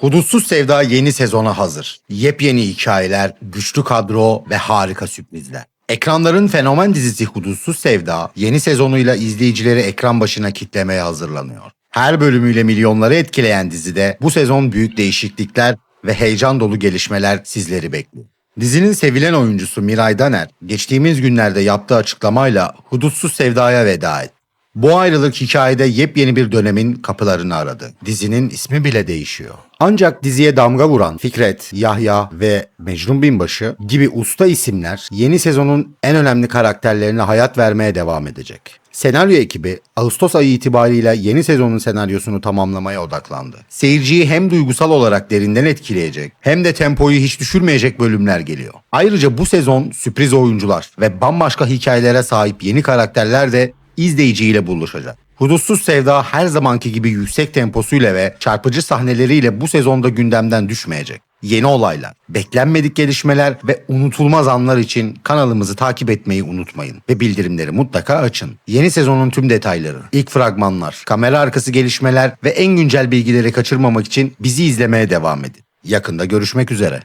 Hudutsuz Sevda yeni sezona hazır. Yepyeni hikayeler, güçlü kadro ve harika sürprizler. Ekranların fenomen dizisi Hudutsuz Sevda yeni sezonuyla izleyicileri ekran başına kitlemeye hazırlanıyor. Her bölümüyle milyonları etkileyen dizide bu sezon büyük değişiklikler ve heyecan dolu gelişmeler sizleri bekliyor. Dizinin sevilen oyuncusu Miray Daner geçtiğimiz günlerde yaptığı açıklamayla Hudutsuz Sevda'ya veda etti. Bu ayrılık hikayede yepyeni bir dönemin kapılarını aradı. Dizinin ismi bile değişiyor. Ancak diziye damga vuran Fikret, Yahya ve Mecnun Binbaşı gibi usta isimler yeni sezonun en önemli karakterlerine hayat vermeye devam edecek. Senaryo ekibi Ağustos ayı itibariyle yeni sezonun senaryosunu tamamlamaya odaklandı. Seyirciyi hem duygusal olarak derinden etkileyecek hem de tempoyu hiç düşürmeyecek bölümler geliyor. Ayrıca bu sezon sürpriz oyuncular ve bambaşka hikayelere sahip yeni karakterler de izleyiciyle buluşacak. Hudutsuz Sevda her zamanki gibi yüksek temposuyla ve çarpıcı sahneleriyle bu sezonda gündemden düşmeyecek. Yeni olaylar, beklenmedik gelişmeler ve unutulmaz anlar için kanalımızı takip etmeyi unutmayın ve bildirimleri mutlaka açın. Yeni sezonun tüm detayları, ilk fragmanlar, kamera arkası gelişmeler ve en güncel bilgileri kaçırmamak için bizi izlemeye devam edin. Yakında görüşmek üzere.